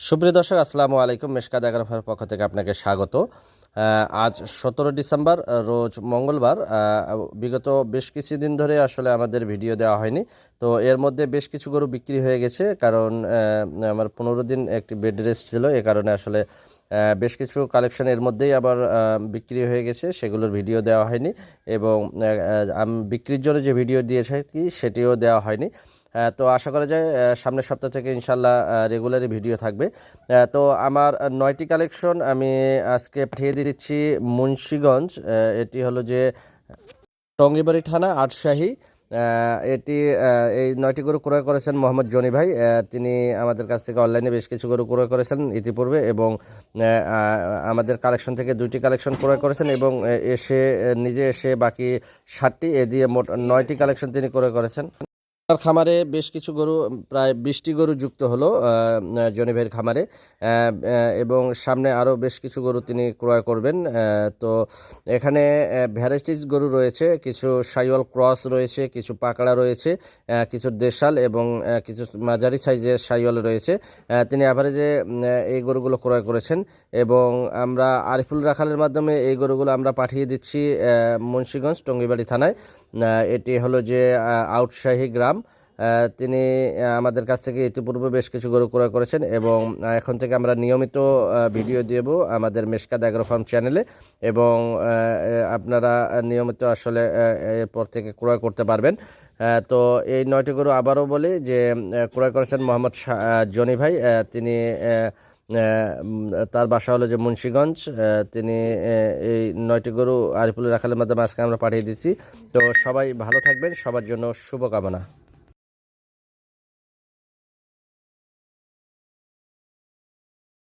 সুপ্রিয় দর্শক, আসসালামু আলাইকুম। মেশকাদ এগারোফার পক্ষ থেকে আপনাকে স্বাগত। আজ সতেরো ডিসেম্বর, রোজ মঙ্গলবার। বিগত বেশ কিছুদিন ধরে আসলে আমাদের ভিডিও দেওয়া হয়নি। তো এর মধ্যে বেশ কিছু গরু বিক্রি হয়ে গেছে, কারণ আমার পনেরো দিন একটি বেড রেস্ট ছিল। এ কারণে আসলে বেশ কিছু কালেকশন এর মধ্যেই আবার বিক্রি হয়ে গেছে। সেগুলোর ভিডিও দেওয়া হয়নি এবং বিক্রির জন্য যে ভিডিও দিয়ে থাকি সেটিও দেওয়া হয়নি। তো আশা করা যায় সামনের সপ্তাহ থেকে ইনশাল্লাহ রেগুলারই ভিডিও থাকবে। তো আমার নয়টি কালেকশন আমি আজকে পাঠিয়ে দিচ্ছি মুন্সীগঞ্জ এটি হলো যে টঙ্গিবাড়ি থানা, আটশাহী। এটি এই নয়টি গরু ক্রয় করেছেন মোহাম্মদ জনি ভাই। তিনি আমাদের কাছ থেকে অনলাইনে বেশ কিছু গরু ক্রয় করেছেন ইতিপূর্বে এবং আমাদের কালেকশন থেকে দুইটি কালেকশন ক্রয় করেছেন এবং এসে, নিজে এসে বাকি ষাটটি, এ দিয়ে মোট নয়টি কালেকশন তিনি ক্রয় করেছেন। তার খামারে বেশ কিছু গরু প্রায় বিশটি গরু যুক্ত হলো আহ, আহ, জনি ভাইয়ের খামারে এবং সামনে আরও বেশ কিছু গরু তিনি ক্রয় করবেন। তো এখানে ভ্যারাইটিস গরু রয়েছে কিছু সাইওয়াল ক্রস রয়েছে কিছু পাকড়া রয়েছে কিছু দেশাল এবং কিছু মাঝারি সাইজের সাইওয়াল রয়েছে। তিনি অ্যাভারেজে এই গরুগুলো ক্রয় করেছেন এবং আমরা আরিফুল রাখালের মাধ্যমে এই গরুগুলো আমরা পাঠিয়ে দিচ্ছি মুন্সীগঞ্জ টঙ্গিবাড়ি থানায়। এটি হলো যে আউটশাহী গ্রাম। তিনি আমাদের কাছ থেকে ইতিপূর্বে বেশ কিছু গরু ক্রয় করেছেন এবং এখন থেকে আমরা নিয়মিত ভিডিও দেব আমাদের মেশকাদ অ্যাগ্রো ফার্ম চ্যানেলে এবং আপনারা নিয়মিত আসলে এরপর থেকে ক্রয় করতে পারবেন। তো এই নয়টি গরু আবারও বলি যে ক্রয় করেছেন মোহাম্মদ জনি ভাই তিনি তার বাসা হলো যে মুন্সীগঞ্জ তিনি এই নয়টি গরু আরিফুল রাখালের মাধ্যমে আজকে আমরা পাঠিয়ে দিচ্ছি। তো সবাই ভালো থাকবেন, সবার জন্য শুভকামনা।